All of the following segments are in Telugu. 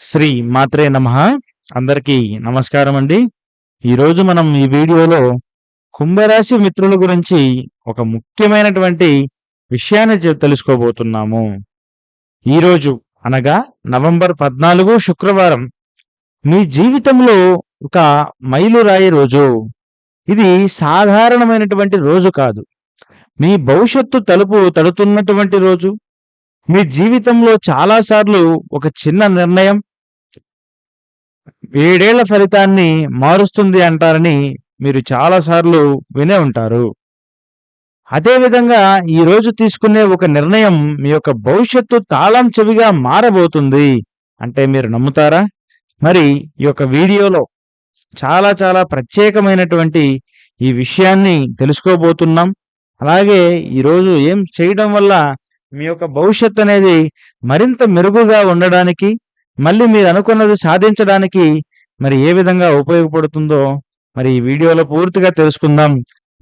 శ్రీ మాత్రే నమ. అందరికీ నమస్కారం అండి. ఈరోజు మనం ఈ వీడియోలో కుంభరాశి మిత్రుల గురించి ఒక ముఖ్యమైనటువంటి విషయాన్ని తెలుసుకోబోతున్నాము. ఈరోజు అనగా నవంబర్ పద్నాలుగు శుక్రవారం మీ జీవితంలో ఒక మైలురాయి రోజు. ఇది సాధారణమైనటువంటి రోజు కాదు. మీ భవిష్యత్తు తలుపు తడుతున్నటువంటి రోజు. మీ జీవితంలో చాలాసార్లు ఒక చిన్న నిర్ణయం ఏడేళ్ళ ఫలితాన్ని మారుస్తుంది అంటారని మీరు చాలాసార్లు వినే ఉంటారు. అదేవిధంగా ఈ రోజు తీసుకునే ఒక నిర్ణయం మీ యొక్క భవిష్యత్తు తాళం చెవిగా మారబోతుంది అంటే మీరు నమ్ముతారా? మరి ఈ యొక్క వీడియోలో చాలా చాలా ప్రత్యేకమైనటువంటి ఈ విషయాన్ని తెలుసుకోబోతున్నాం. అలాగే ఈరోజు ఏం చేయడం వల్ల మీ యొక్క భవిష్యత్ అనేది మరింత మెరుగుగా ఉండడానికి మళ్ళీ మీరు అనుకున్నది సాధించడానికి మరి ఏ విధంగా ఉపయోగపడుతుందో మరి ఈ వీడియోలో పూర్తిగా తెలుసుకుందాం.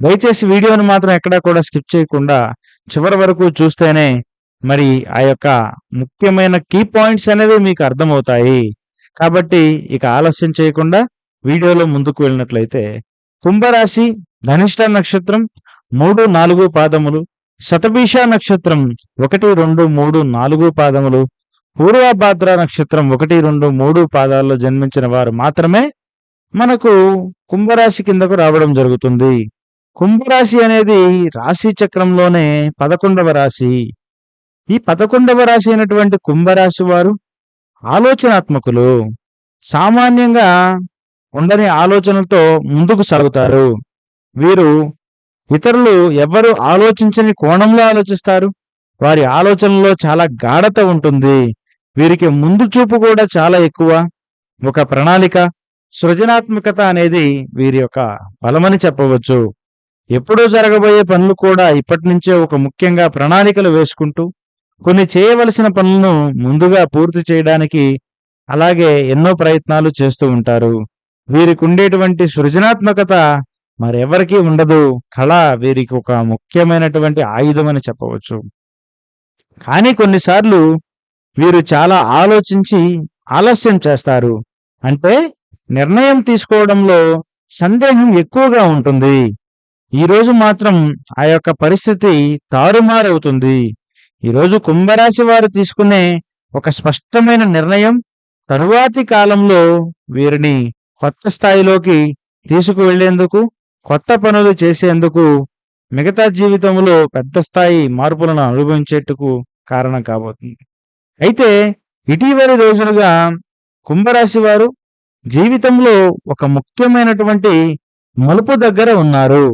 దయచేసి వీడియోను మాత్రం ఎక్కడా కూడా స్కిప్ చేయకుండా చివరి వరకు చూస్తేనే మరి ఆ యొక్క ముఖ్యమైన కీ పాయింట్స్ అనేవి మీకు అర్థమవుతాయి. కాబట్టి ఇక ఆలస్యం చేయకుండా వీడియోలో ముందుకు వెళ్ళినట్లయితే కుంభరాశి ధనిష్ట నక్షత్రం మూడు నాలుగు పాదములు శతభీష నక్షత్రం ఒకటి రెండు మూడు నాలుగు పాదములు పూర్వభాద్ర నక్షత్రం ఒకటి రెండు మూడు పాదాల్లో జన్మించిన వారు మాత్రమే మనకు కుంభరాశి కిందకు రావడం జరుగుతుంది. కుంభరాశి అనేది రాశి చక్రంలోనే పదకొండవ రాశి. ఈ పదకొండవ రాశి అయినటువంటి కుంభరాశి వారు ఆలోచనాత్మకులు. సామాన్యంగా ఉండని ఆలోచనలతో ముందుకు సాగుతారు. వీరు ఇతరులు ఎవరు ఆలోచించని కోణంలో ఆలోచిస్తారు. వారి ఆలోచనలో చాలా గాఢత ఉంటుంది. వీరికి ముందు చూపు కూడా చాలా ఎక్కువ. ఒక ప్రణాళిక సృజనాత్మకత అనేది వీరి యొక్క బలమని చెప్పవచ్చు. ఎప్పుడూ జరగబోయే పనులు కూడా ఇప్పటి నుంచే ఒక ముఖ్యంగా ప్రణాళికలు వేసుకుంటూ కొన్ని చేయవలసిన పనులను ముందుగా పూర్తి చేయడానికి అలాగే ఎన్నో ప్రయత్నాలు చేస్తూ ఉంటారు. వీరికి ఉండేటువంటి సృజనాత్మకత మరెవరికీ ఉండదు. కళ వీరికి ఒక ముఖ్యమైనటువంటి ఆయుధం అని చెప్పవచ్చు. కానీ కొన్నిసార్లు వీరు చాలా ఆలోచించి ఆలస్యం చేస్తారు. అంటే నిర్ణయం తీసుకోవడంలో సందేహం ఎక్కువగా ఉంటుంది. ఈ రోజు మాత్రం ఆ యొక్క పరిస్థితి తారుమారవుతుంది. ఈరోజు కుంభరాశి వారు తీసుకునే ఒక స్పష్టమైన నిర్ణయం తరువాతి కాలంలో వీరిని కొత్త స్థాయిలోకి తీసుకువెళ్ళేందుకు కొత్త పనులు చేసేందుకు మిగతా జీవితంలో పెద్ద స్థాయి మార్పులను అనుభవించేట్టుకు కారణం కాబోతుంది. అయితే ఇటీవలి రోజులుగా కుంభరాశి వారు జీవితంలో ఒక ముఖ్యమైనటువంటి మలుపు దగ్గర ఉన్నారు.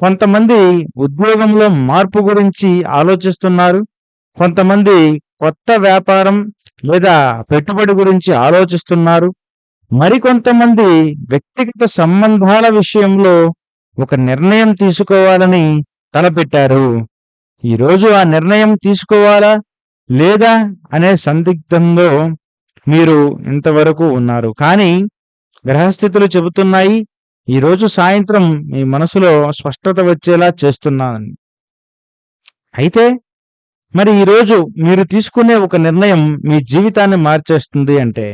కొంతమంది ఉద్యోగంలో మార్పు గురించి ఆలోచిస్తున్నారు. కొంతమంది కొత్త వ్యాపారం లేదా పెట్టుబడి గురించి ఆలోచిస్తున్నారు. మరికొంతమంది వ్యక్తిగత సంబంధాల విషయంలో ఒక నిర్ణయం తీసుకోవాలని తలపెట్టారు. ఈరోజు ఆ నిర్ణయం తీసుకోవాలా? లేదా అనే సందిగ్ధంలో మీరు ఇంతవరకు ఉన్నారు. కానీ గ్రహస్థితులు చెబుతున్నాయి ఈ రోజు సాయంత్రం మీ మనసులో స్పష్టత వచ్చేలా చేస్తున్నానని అయితే మరి ఈరోజు మీరు తీసుకునే ఒక నిర్ణయం మీ జీవితాన్ని మార్చేస్తుంది అంటే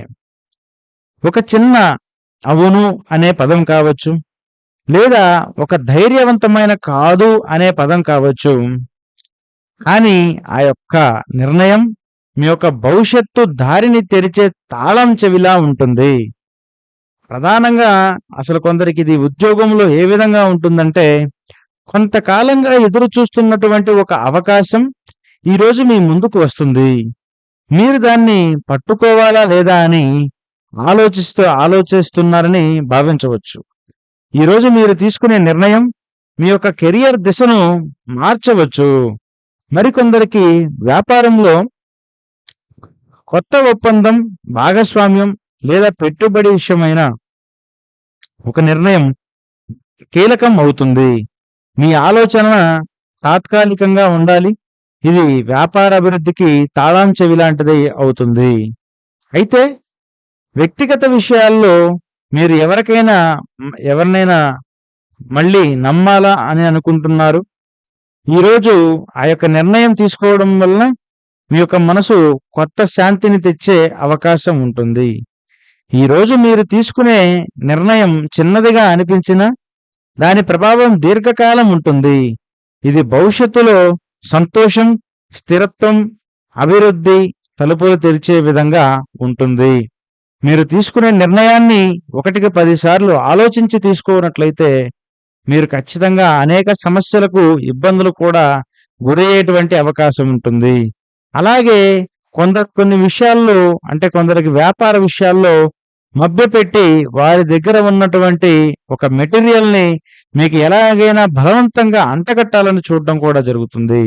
ఒక చిన్న అవును అనే పదం కావచ్చు లేదా ఒక ధైర్యవంతమైన కాదు అనే పదం కావచ్చు. కానీ ఆ యొక్క నిర్ణయం మీ యొక్క భవిష్యత్తు దారిని తెరిచే తాళం చెవిలా ఉంటుంది. ప్రధానంగా అసలు కొందరికి ఇది ఉద్యోగంలో ఏ విధంగా ఉంటుందంటే కొంతకాలంగా ఎదురు చూస్తున్నటువంటి ఒక అవకాశం ఈ రోజు మీ ముందుకు వస్తుంది. మీరు దాన్ని పట్టుకోవాలా లేదా అని ఆలోచిస్తూ ఆలోచిస్తున్నారని భావించవచ్చు. ఈరోజు మీరు తీసుకునే నిర్ణయం మీ యొక్క కెరియర్ దిశను మార్చవచ్చు. మరికొందరికి వ్యాపారంలో కొత్త ఒప్పందం భాగస్వామ్యం లేదా పెట్టుబడి విషయమైన ఒక నిర్ణయం కీలకం అవుతుంది మీ ఆలోచన తాత్కాలికంగా ఉండాలి. ఇది వ్యాపార అభివృద్ధికి తాళాంచెవి లాంటిది అవుతుంది. అయితే వ్యక్తిగత విషయాల్లో మీరు ఎవరికైనా ఎవరినైనా మళ్ళీ నమ్మాలా అని అనుకుంటున్నారు? ఈరోజు ఆ యొక్క నిర్ణయం తీసుకోవడం వలన మీ యొక్క మనసు కొత్త శాంతిని తెచ్చే అవకాశం ఉంటుంది. ఈరోజు మీరు తీసుకునే నిర్ణయం చిన్నదిగా అనిపించినా దాని ప్రభావం దీర్ఘకాలం ఉంటుంది. ఇది భవిష్యత్తులో సంతోషం స్థిరత్వం అభివృద్ధి తలుపులు తెరిచే విధంగా ఉంటుంది. మీరు తీసుకునే నిర్ణయాన్ని ఒకటికి పదిసార్లు ఆలోచించి తీసుకున్నట్లయితే మీరు ఖచ్చితంగా అనేక సమస్యలకు ఇబ్బందులు కూడా గురయ్యేటువంటి అవకాశం ఉంటుంది. అలాగే కొందరు కొన్ని విషయాల్లో అంటే కొందరికి వ్యాపార విషయాల్లో మభ్యపెట్టి వారి దగ్గర ఉన్నటువంటి ఒక మెటీరియల్ని మీకు ఎలాగైనా బలవంతంగా అంటగట్టాలని చూడడం కూడా జరుగుతుంది.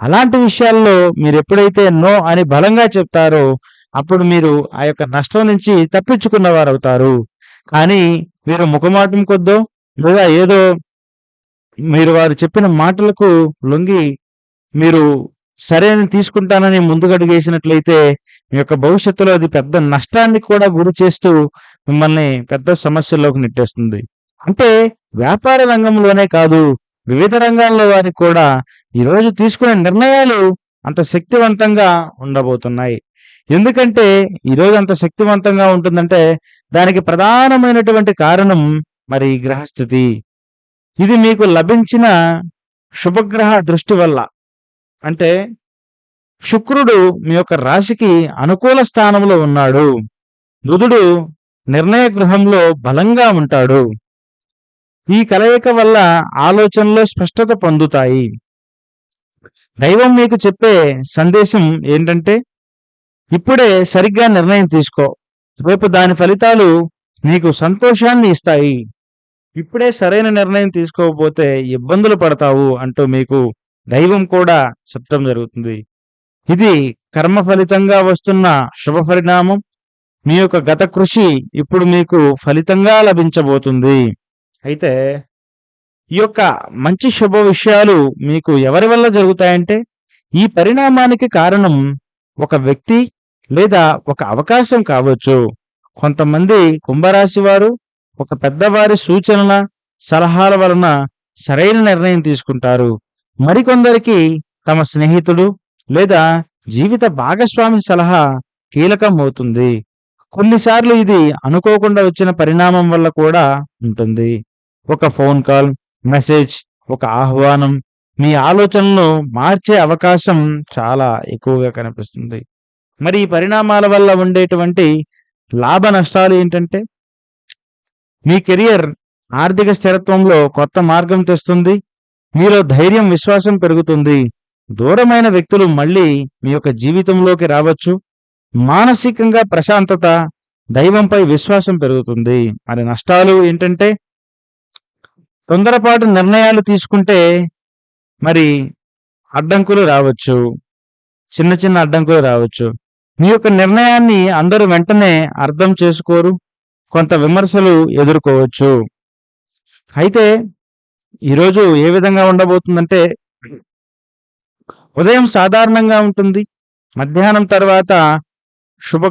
అలాంటి విషయాల్లో మీరు ఎప్పుడైతే నో అని బలంగా చెప్తారో అప్పుడు మీరు ఆ యొక్క నష్టం నుంచి తప్పించుకున్న వారు అవుతారు కానీ మీరు ముఖమాటం కొద్దో లేదా ఏదో మీరు వారు చెప్పిన మాటలకు లొంగి మీరు సరైన తీసుకుంటానని ముందుగడుగేసినట్లయితే మీ యొక్క భవిష్యత్తులో అది పెద్ద నష్టాన్ని కూడా గురి చేస్తూ మిమ్మల్ని పెద్ద సమస్యల్లోకి నెట్టేస్తుంది. అంటే వ్యాపార రంగంలోనే కాదు వివిధ రంగాల్లో వారికి కూడా ఈరోజు తీసుకునే నిర్ణయాలు అంత శక్తివంతంగా ఉండబోతున్నాయి. ఎందుకంటే ఈరోజు అంత శక్తివంతంగా ఉంటుందంటే దానికి ప్రధానమైనటువంటి కారణం మరి ఈ గ్రహస్థితి. ఇది మీకు లభించిన శుభగ్రహ దృష్టి వల్ల. అంటే శుక్రుడు మీ యొక్క రాశికి అనుకూల స్థానంలో ఉన్నాడు. బుధుడు నిర్ణయ గృహంలో బలంగా ఉంటాడు. ఈ కలయిక వల్ల ఆలోచనలో స్పష్టత పొందుతాయి. దైవం మీకు చెప్పే సందేశం ఏంటంటే ఇప్పుడే సరిగ్గా నిర్ణయం తీసుకో. రేపు దాని ఫలితాలు నీకు సంతోషాన్ని ఇస్తాయి. ఇప్పుడే సరైన నిర్ణయం తీసుకోకపోతే ఇబ్బందులు పడతావు అంటూ మీకు దైవం కూడా చెప్పడం జరుగుతుంది. ఇది కర్మ ఫలితంగా వస్తున్న శుభ పరిణామం. మీ యొక్క గత కృషి ఇప్పుడు మీకు ఫలితంగా లభించబోతుంది. అయితే ఈ యొక్క మంచి శుభ విషయాలు మీకు ఎవరి వల్ల జరుగుతాయంటే ఈ పరిణామానికి కారణం ఒక వ్యక్తి లేదా ఒక అవకాశం కావచ్చు. కొంతమంది కుంభరాశి వారు ఒక పెద్దవారి సూచనల సలహాల వలన సరైన నిర్ణయం తీసుకుంటారు. మరికొందరికి తమ స్నేహితుడు లేదా జీవిత భాగస్వామి సలహా కీలకం అవుతుంది. కొన్నిసార్లు ఇది అనుకోకుండా వచ్చిన పరిణామం వల్ల కూడా ఉంటుంది. ఒక ఫోన్ కాల్ మెసేజ్ ఒక ఆహ్వానం మీ ఆలోచనలను మార్చే అవకాశం చాలా ఎక్కువగా కనిపిస్తుంది. మరి ఈ పరిణామాల వల్ల ఉండేటువంటి లాభ నష్టాలు ఏంటంటే మీ కెరియర్ ఆర్థిక స్థిరత్వంలో కొత్త మార్గం తెస్తుంది మీలో ధైర్యం విశ్వాసం పెరుగుతుంది. దూరమైన వ్యక్తులు మళ్ళీ మీ యొక్క జీవితంలోకి రావచ్చు. మానసికంగా ప్రశాంతత దైవంపై విశ్వాసం పెరుగుతుంది. మరి నష్టాలు ఏంటంటే తొందరపాటు నిర్ణయాలు తీసుకుంటే మరి అడ్డంకులు రావచ్చు. చిన్న చిన్న అడ్డంకులు రావచ్చు. మీ యొక్క నిర్ణయాన్ని అందరూ వెంటనే అర్థం చేసుకోరు. కొంత విమర్శలు ఎదుర్కోవచ్చు. అయితే ఈరోజు ఏ విధంగా ఉండబోతుందంటే ఉదయం సాధారణంగా ఉంటుంది. మధ్యాహ్నం తర్వాత శుభ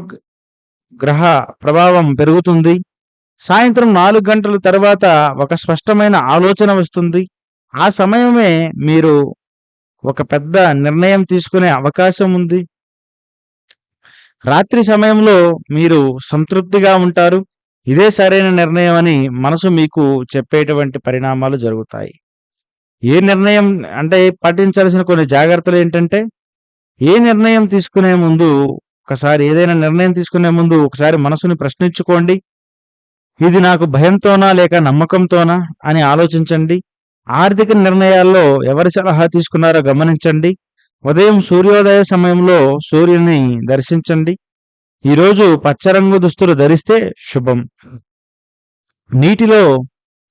గ్రహ ప్రభావం పెరుగుతుంది. సాయంత్రం నాలుగు గంటల తర్వాత ఒక స్పష్టమైన ఆలోచన వస్తుంది. ఆ సమయమే మీరు ఒక పెద్ద నిర్ణయం తీసుకునే అవకాశం ఉంది. రాత్రి సమయంలో మీరు సంతృప్తిగా ఉంటారు. ఇదే సరైన నిర్ణయం అని మనసు మీకు చెప్పేటువంటి పరిణామాలు జరుగుతాయి. ఏ నిర్ణయం అంటే పాటించాల్సిన కొన్ని జాగ్రత్తలు ఏంటంటే ఏ నిర్ణయం తీసుకునే ముందు ఒకసారి ఏదైనా నిర్ణయం తీసుకునే ముందు ఒకసారి మనసుని ప్రశ్నించుకోండి. ఇది నాకు భయంతోనా లేక నమ్మకంతోనా అని ఆలోచించండి. ఆర్థిక నిర్ణయాల్లో ఎవరి సలహా తీసుకున్నారో గమనించండి. ఉదయం సూర్యోదయ సమయంలో సూర్యుని దర్శించండి. ఈరోజు పచ్చరంగు దుస్తులు ధరిస్తే శుభం. నీటిలో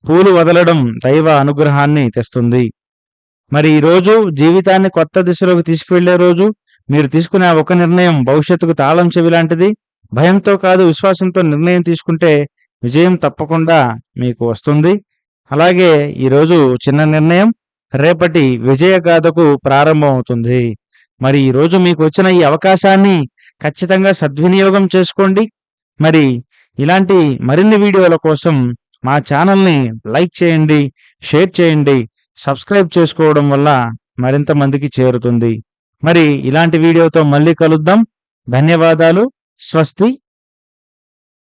పూలు వదలడం దైవ అనుగ్రహాన్ని తెస్తుంది. మరి ఈ రోజు జీవితాన్ని కొత్త దిశలోకి తీసుకువెళ్ళే రోజు మీరు తీసుకునే ఆ ఒక నిర్ణయం భవిష్యత్తుకు తాళం చెవి లాంటిది. భయంతో కాదు విశ్వాసంతో నిర్ణయం తీసుకుంటే విజయం తప్పకుండా మీకు వస్తుంది. అలాగే ఈరోజు చిన్న నిర్ణయం రేపటి విజయ గాథకు ప్రారంభం అవుతుంది మరి ఈ రోజు మీకు వచ్చిన ఈ అవకాశాన్ని ఖచ్చితంగా సద్వినియోగం చేసుకోండి. మరి ఇలాంటి మరిన్ని వీడియోల కోసం మా ఛానల్ని లైక్ చేయండి షేర్ చేయండి సబ్స్క్రైబ్ చేసుకోవడం వల్ల మరింత మందికి చేరుతుంది. మరి ఇలాంటి వీడియోతో మళ్ళీ కలుద్దాం. ధన్యవాదాలు. స్వస్తి.